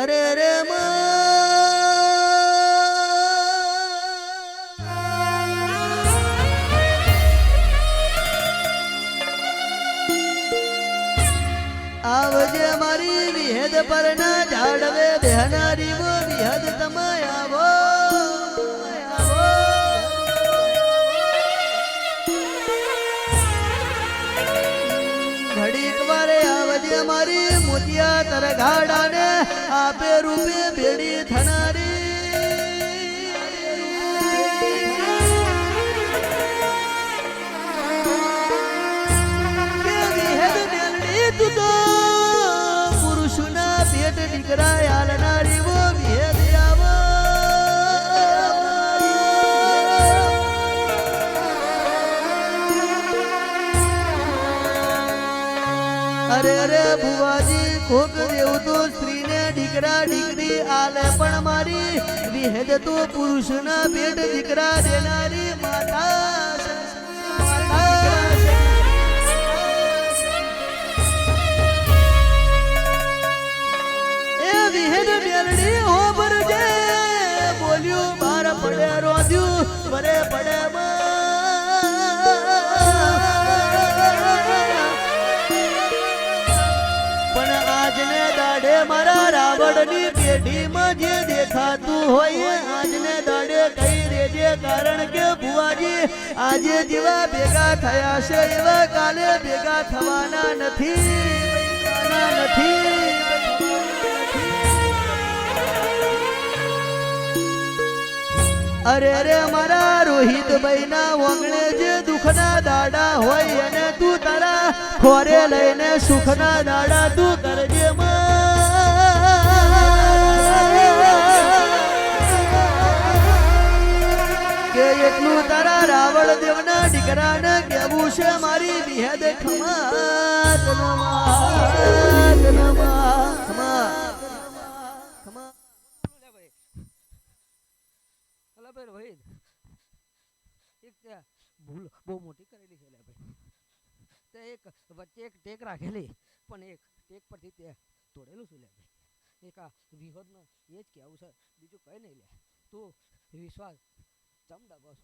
અરે અરે આવજે મારી વિહેદ પરના ઝાડવે બેહનારી વિહદ તમે આવો. આવજે મારી મોતિયા તર ઘાડાને આપે રૂપે ભેડી થનારી અરે અરે ભુવાજી કોક દેવું તો સ્ત્રીને દીકરા દીકરી આલે પણ મારી. વિહેદ તો પુરુષના પેટ દીકરા દેનારી માતા. હોય આજને દાડે કઈ રેજે, કારણ કે ભુવાજી આજે જેવા ભેગા થયા છે, એવા કાલે ભેગા થવાના નથી. નથી. અરે અરે, મારા રોહિતભાઈ ના વંગણે જે દુખના દાડા હોય અને તું તારા ખોરે લઈને સુખના દાડા તું કરજે. તારા રાવણ દેવના દીકરાને કેવું છે મારી રોહિત, એક ટેક રાખેલી, પણ એક ટેક પરથી તે તોડેલું છે લે એક આ વિહોદનો એ જ કહેવું છે, બીજું કંઈ નહીં લે. તું વિશ્વાસ ચમ બસ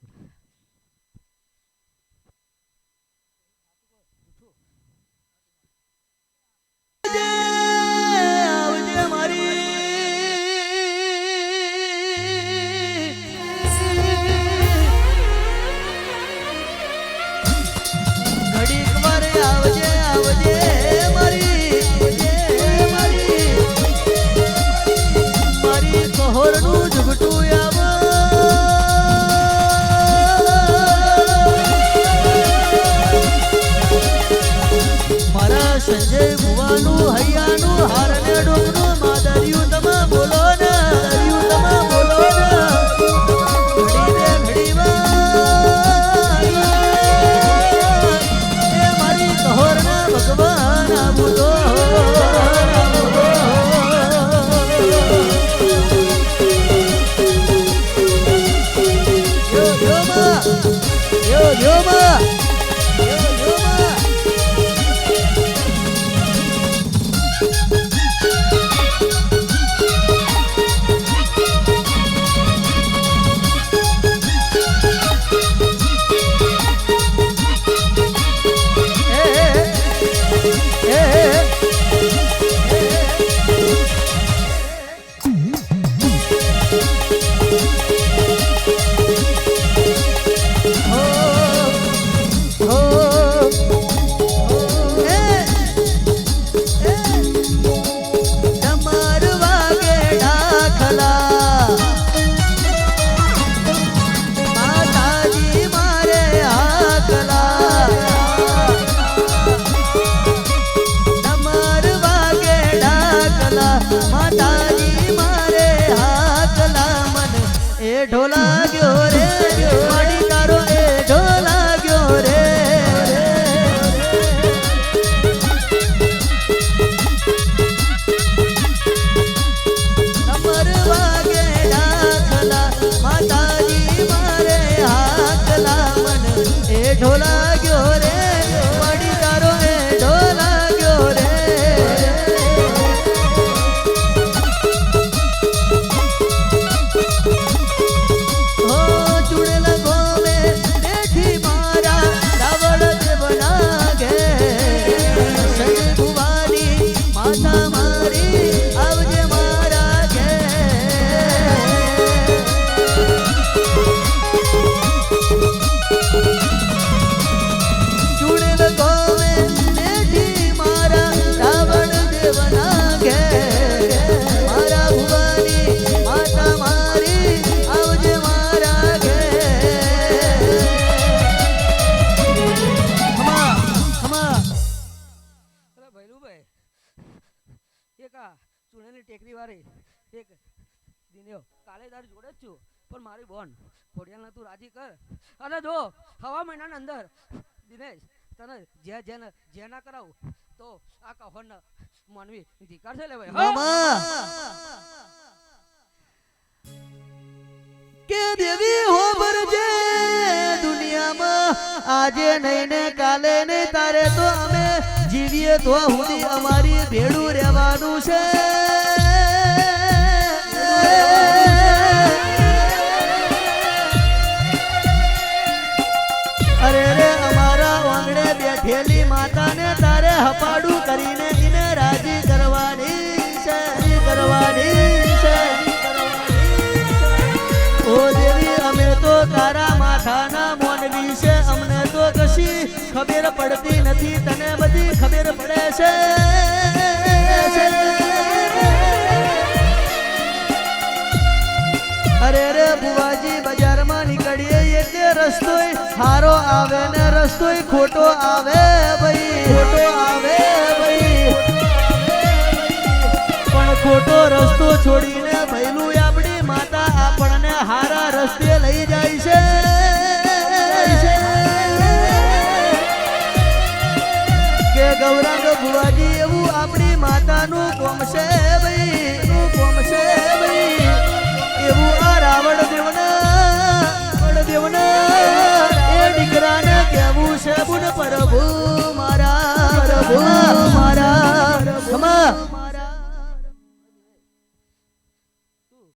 એક આ ટેકરી વાળી એક દિન્યો કાલે તારી જોડે જ છું, પણ મારી બોન ખોડિયાલને તું રાજી કર. અને જો, હવા મહિનાની અંદર, દિનેશ, તને જે જેને જે ના કરાવું, તો આ કહોન માનવી ધિકાર છે લે ભાઈ કે દેવી હો ભરજે દુનિયામાં, આજે નહીં ને કાલે ને તારે તો અમે જીવીએ તો સુધી અમારી ભેડું રહેવાનું છે. અરે રે, અમારા આંગણે બેઠેલી માતાને તારે હપાડું કરીને એને રાજી કરવાની છે કરવાની છે. ઓ દેવી, અમે તો તારા માથાના મોનવી છે, અમને કશી ખબર પડતી નથી, તને બધી ખબર પડે છે. અરે રે બુવાજી બજારમાં નીકળીએ એટલે રસ્તોય હારો આવે ને રસ્તોય ખોટો આવે ભાઈ. ખોટો આવે ભાઈ. પણ ખોટો રસ્તો છોડીને ભૈલું આપણી માતા આપણને હારા રસ્તે લઈ જાય છે. ગૌરાંગ ભુવાજી, એવું આપણી માતાનું કોમ છે ભાઈ. કોમ છે ભાઈ. એવું આ રાવણ દેવના દેવના એ દીકરાને કેવું છે, બુન પ્રભુ મારા પ્રભુ મારા.